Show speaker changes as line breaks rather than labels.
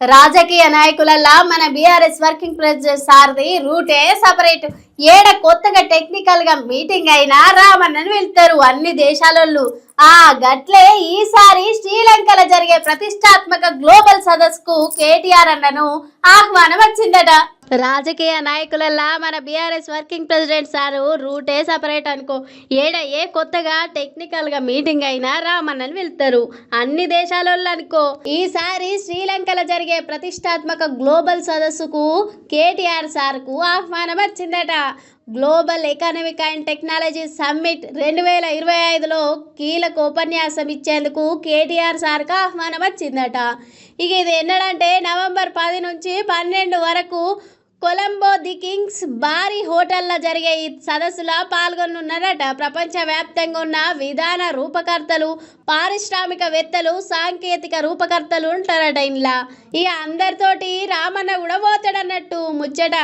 రాజకీయ నాయకులల్లా మన బీఆర్ఎస్ వర్కింగ్ ప్రెసిడెంట్ సార్ది రూటే సపరేట్ ఏడ కొత్తగా టెక్నికల్గా మీటింగ్ అయినా రామన్నని వెళ్తారు అన్ని దేశాలలో ఆ గట్లే ఈసారి శ్రీలంకలో జరిగే ప్రతిష్టాత్మక గ్లోబల్ సదస్సుకు కేటీఆర్ అన్నను ఆహ్వానం వచ్చిందట రాజకీయ నాయకులల్లా మన బీఆర్ఎస్ వర్కింగ్ ప్రెసిడెంట్ సారు రూటే సపరేట్ అనుకో. ఏడ ఏ కొత్తగా టెక్నికల్గా మీటింగ్ అయినా రామన్నని వెళ్తారు. అన్ని దేశాలలో అనుకో. ఈసారి శ్రీలంకలో జరిగే ప్రతిష్టాత్మక గ్లోబల్ సదస్సుకు కేటీఆర్ సార్కు ఆహ్వానం వచ్చిందట. Global economic and technology summit రెండు వేల ఇరవై ఐదులో కీలక ఉపన్యాసం ఇచ్చేందుకు కేటీఆర్ సార్కు ఆహ్వానం వచ్చిందట. ఇక ఇది ఎన్నడంటే నవంబర్ పది నుంచి పన్నెండు వరకు కొలంబో ది కింగ్స్ భారీ హోటల్లో జరిగే ఈ సదస్సులో పాల్గొనున్నారట. ప్రపంచవ్యాప్తంగా ఉన్న విధాన రూపకర్తలు పారిశ్రామికవేత్తలు సాంకేతిక రూపకర్తలు ఉంటారట ఇంట్లో ఇక అందరితోటి రామన్న కూడా పోతాడన్నట్టు ముచ్చట.